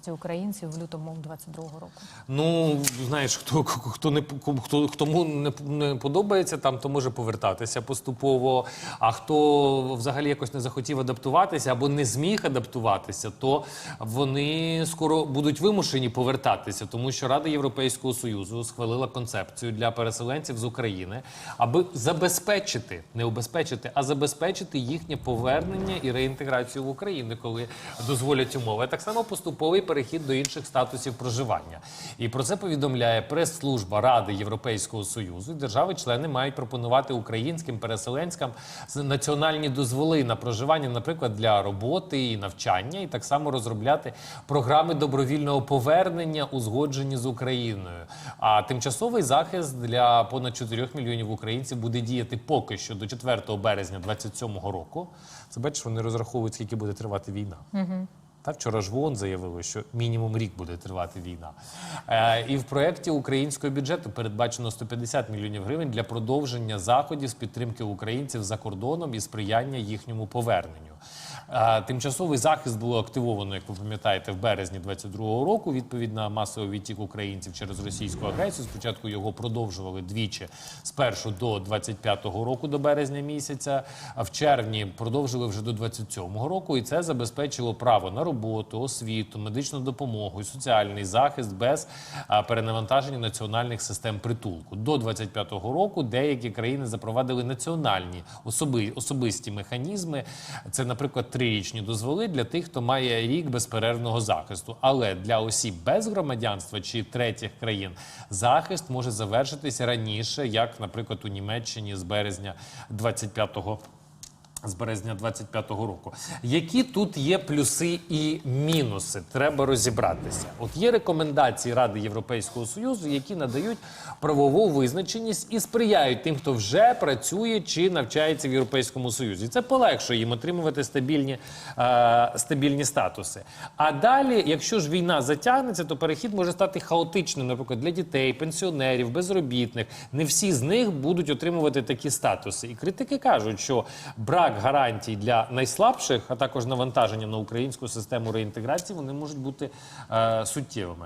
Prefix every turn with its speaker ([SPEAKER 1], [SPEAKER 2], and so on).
[SPEAKER 1] більшості українців в лютому 22-го року?
[SPEAKER 2] Ну, знаєш, хто, хто, не, хто, хто не, не подобається там, то може повертатися поступово. А хто взагалі якось не захотів адаптуватися або не зміг адаптуватися, то вони скоро будуть вимушені повертатися, тому що Рада Європейського Союзу схвалила концепцію для переселенців з України, аби забезпечити, не убезпечити, а забезпечити їхнє повернення і реінтеграцію в Україну, коли дозволять умови. Так само поступовий перехід до інших статусів проживання. І про це повідомляє прес-служба Ради Європейського Союзу. Держави-члени мають пропонувати українським переселенцям національні дозволи на проживання, наприклад, для роботи і навчання, і так само розробляти програми добровільного повернення, узгоджені з Україною. А тимчасовий захист для понад 4 мільйонів українців буде діяти поки що до 4 березня 2027 року. Це бачиш, вони розраховують, скільки буде тривати війна. Та вчора ж ВОН заявили, що мінімум рік буде тривати війна. Е, і в проєкті українського бюджету передбачено 150 мільйонів гривень для продовження заходів з підтримки українців за кордоном і сприяння їхньому поверненню. Тимчасовий захист було активовано, як ви пам'ятаєте, в березні 22-го року. Відповідь масовий відтік українців через російську агресію. Спочатку його продовжували двічі спершу до 25-го року, до березня місяця. А в червні продовжили вже до 27-го року, і це забезпечило право на роботу, освіту, медичну допомогу соціальний захист без перенавантаження національних систем притулку. До 25-го року деякі країни запровадили національні особи, особисті механізми. Це, наприклад, трирічні дозволи для тих, хто має рік безперервного захисту. Але для осіб без громадянства чи третіх країн захист може завершитися раніше, як, наприклад, у Німеччині з березня 25-го з березня 25-го року. Які тут є плюси і мінуси? Треба розібратися. От є рекомендації Ради Європейського Союзу, які надають правову визначеність і сприяють тим, хто вже працює чи навчається в Європейському Союзі. Це полегшує їм отримувати стабільні, е, стабільні статуси. А далі, якщо ж війна затягнеться, то перехід може стати хаотичним, наприклад, для дітей, пенсіонерів, безробітних. Не всі з них будуть отримувати такі статуси. І критики кажуть, що брак гарантій для найслабших, а також навантаження на українську систему реінтеграції, вони можуть бути е, суттєвими.